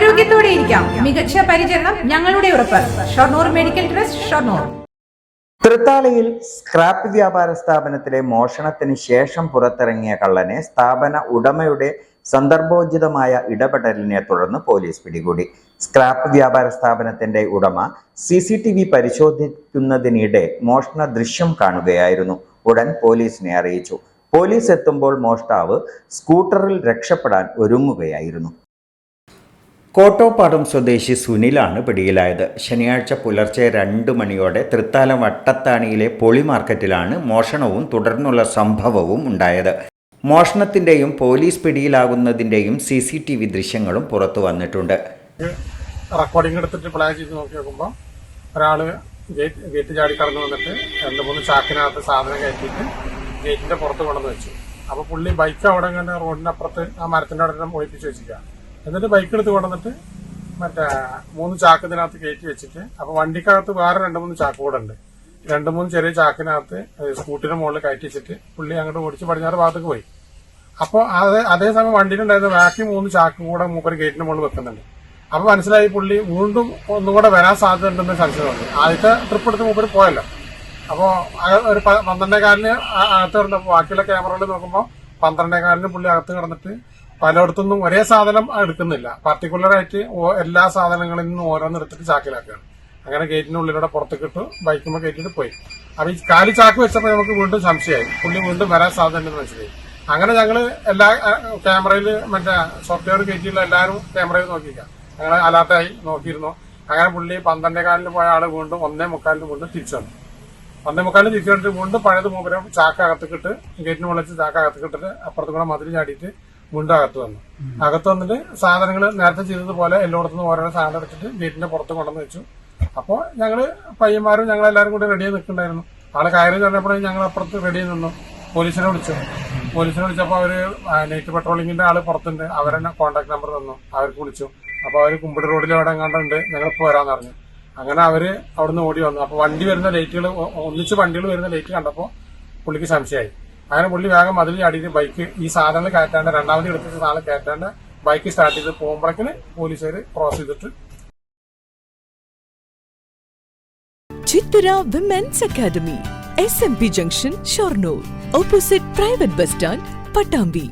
ആരോഗ്യത്തോടെ ഇരിക്കാം. മികച്ച പരിചരണം ഞങ്ങളുടെ ഉറപ്പ്. Shoranur medical trust Shoranur. തൃത്താലയിൽ scrap വ്യാപാര സ്ഥാപനത്തിലെ മോഷണത്തിന് ശേഷം പുറത്തിറങ്ങിയ കള്ളനെ സ്ഥാപന ഉടമയുടെ സന്ദർഭോചിതമായ ഇടപെടലിനെ തുടർന്ന് പോലീസ് പിടികൂടി. സ്ക്രാപ്പ് വ്യാപാര സ്ഥാപനത്തിന്റെ ഉടമ സി സി ടി വി പരിശോധിക്കുന്നതിനിടെ മോഷണ ദൃശ്യം കാണുകയായിരുന്നു. ഉടൻ പോലീസിനെ അറിയിച്ചു. പോലീസ് എത്തുമ്പോൾ മോഷ്ടാവ് സ്കൂട്ടറിൽ രക്ഷപ്പെടാൻ ഒരുങ്ങുകയായിരുന്നു. കോട്ടോപ്പാടം സ്വദേശി സുനിലാണ് പിടിയിലായത്. ശനിയാഴ്ച പുലർച്ചെ രണ്ട് മണിയോടെ തൃത്താല വട്ടത്താണിയിലെ പൊളി മാർക്കറ്റിലാണ് മോഷണവും തുടർന്നുള്ള സംഭവവും ഉണ്ടായത്. മോഷണത്തിന്റെയും പോലീസ് പിടിയിലാകുന്നതിന്റെയും സി സി ടി വി ദൃശ്യങ്ങളും പുറത്തു വന്നിട്ടുണ്ട്. റെക്കോർഡിംഗ് എടുത്തിട്ട് പ്ലേ ചെയ്ത് നോക്കി നോക്കുമ്പോൾ ഒരാൾ ഗേറ്റ് ചാടി കടന്നു വന്നിട്ട് രണ്ട് മൂന്ന് ചാക്കിനകത്ത് സാധനം കയറ്റിയിട്ട് ഗേറ്റിന്റെ പുറത്ത് കൊണ്ടുവന്ന് വെച്ചു. അപ്പൊ പുള്ളി ബൈക്ക് അവിടെ ഇങ്ങനെ റോഡിന്റെ അപ്പുറത്ത് ആ മരത്തിന്റെ അവിടെ ഒളിപ്പിച്ച് വെച്ചിരിക്കുക എന്നിട്ട് ബൈക്ക് എടുത്ത് കൊണ്ടുവന്നിട്ട് മറ്റേ മൂന്ന് ചാക്ക് ഇതിനകത്ത് കയറ്റി വെച്ചിട്ട് അപ്പൊ വണ്ടിക്കകത്ത് വേറെ രണ്ട് മൂന്ന് ചാക്ക് കൂടെ ഉണ്ട്. രണ്ട് മൂന്ന് ചെറിയ ചാക്കിനകത്ത് സ്കൂട്ടിന്റെ മുകളിൽ കയറ്റി വെച്ചിട്ട് പുള്ളി അങ്ങോട്ട് ഓടിച്ച് പടിഞ്ഞാറ് ഭാഗത്തേക്ക് പോയി. അപ്പോൾ അതേ അതേസമയം വണ്ടിയിലുണ്ടായിരുന്ന ബാക്കി മൂന്ന് ചാക്കും കൂടെ മൂപ്പര് ഗേറ്റിന്റെ മുകളിൽ വെക്കുന്നുണ്ട്. അപ്പൊ മനസ്സിലായി പുള്ളി വീണ്ടും ഒന്നുകൂടെ വരാൻ സാധ്യത ഉണ്ടെന്ന് സംശയമുണ്ട്. ആദ്യത്തെ ട്രിപ്പ് എടുത്ത് മൂപ്പര് പോയല്ലോ. അപ്പോ ഒരു പന്ത്രണ്ടേ പന്ത്രണ്ടേകാലിന് അകത്ത് കിടന്നപ്പോ ബാക്കിയുള്ള ക്യാമറകളിൽ നോക്കുമ്പോൾ പന്ത്രണ്ടേകാലിന് പുള്ളി അകത്ത് കിടന്നിട്ട് പലയിടത്തുനിന്നും ഒരേ സാധനം എടുക്കുന്നില്ല. പർട്ടിക്കുലർ ആയിട്ട് എല്ലാ സാധനങ്ങളിൽ നിന്നും ഓരോന്നെടുത്തിട്ട് ചാക്കിലാക്കുകയാണ്. അങ്ങനെ ഗേറ്റിനുള്ളിലൂടെ പുറത്തേക്ക് ഇട്ട് ബൈക്കുമ്പോൾ കയറ്റിട്ട് പോയി. അപ്പൊ ഈ കാലി ചാക്ക് വെച്ചപ്പോൾ നമുക്ക് വീണ്ടും സംശയമായി. പുള്ളി വീണ്ടും വരാൻ സാധ്യത ഉണ്ടെന്ന് മനസ്സിലായി. അങ്ങനെ ഞങ്ങൾ എല്ലാ ക്യാമറയിൽ മറ്റേ സോഫ്റ്റ്വെയർ കയറ്റിയുള്ള എല്ലാവരും ക്യാമറയിൽ നോക്കിക്കാം ഞങ്ങൾ അലർട്ടായി നോക്കിയിരുന്നു. അങ്ങനെ പുള്ളി പന്ത്രണ്ടേ കാലിന് പോയ ആൾ വീണ്ടും ഒന്നേ മുക്കാലിന് വീണ്ടും തിരിച്ചു വന്നു. ഒന്നേ മുക്കാലിന് തിരിച്ചു വന്നിട്ട് വീണ്ടും പഴയത് മൂപ്പരം ചാക്ക് അകത്തേക്കിട്ട് ഗേറ്റിന് വിളിച്ച് ചാക്ക് അകത്തേക്കിട്ടിട്ട് അപ്പുറത്ത് കൂടെ മതിൽ ചാടിയിട്ട് വീണ്ടും അകത്ത് വന്നു. അകത്ത് വന്നിട്ട് സാധനങ്ങൾ നേരത്തെ ചെയ്തതുപോലെ എല്ലായിടത്തുനിന്ന് ഓരോരോ സാധനം എടുത്തിട്ട് വീട്ടിന്റെ പുറത്ത് കൊണ്ടുവന്ന് വെച്ചു. അപ്പോൾ ഞങ്ങൾ പയ്യന്മാരും ഞങ്ങൾ എല്ലാവരും കൂടി റെഡിയായി നിൽക്കുന്നുണ്ടായിരുന്നു. ആൾ കയറി പറഞ്ഞപ്പോഴേ ഞങ്ങൾ അപ്പുറത്ത് റെഡി നിന്നു. പോലീസിനെ വിളിച്ചു. പോലീസിനെ വിളിച്ചപ്പോൾ അവർ നൈറ്റ് പെട്രോളിങ്ങിന്റെ ആൾ പുറത്തുണ്ട്. അവരെന്നെ കോൺടാക്ട് നമ്പർ തന്നു. അവർക്ക് വിളിച്ചു. അപ്പൊ അവർ കുമ്പിടി റോഡിൽ അവിടെ എങ്ങാണ്ടുണ്ട് ഞങ്ങൾ ഇപ്പോൾ പറഞ്ഞു. അങ്ങനെ അവർ അവിടുന്ന് ഓടി വന്നു. അപ്പൊ വണ്ടി വരുന്ന ലൈറ്റുകൾ ഒന്നിച്ച് വണ്ടികൾ വരുന്ന ലൈറ്റ് കണ്ടപ്പോൾ പുള്ളിക്ക് സംശയമായി. അങ്ങനെ പുള്ളി വേഗം മതിൽ ചാടിയിട്ട് ബൈക്ക് ഈ സാധനങ്ങൾ കയറ്റാണ്ട് രണ്ടാമത് എടുത്തിട്ട് സാധനം കയറ്റാണ്ട് ബൈക്ക് സ്റ്റാർട്ട് ചെയ്ത് പോകുമ്പോഴേക്കിന് പോലീസുകാർ ക്രോസ് ചെയ്തിട്ട് ചിത്തര women's academy S M P junction Shoranur opposite private bus stand Pattambi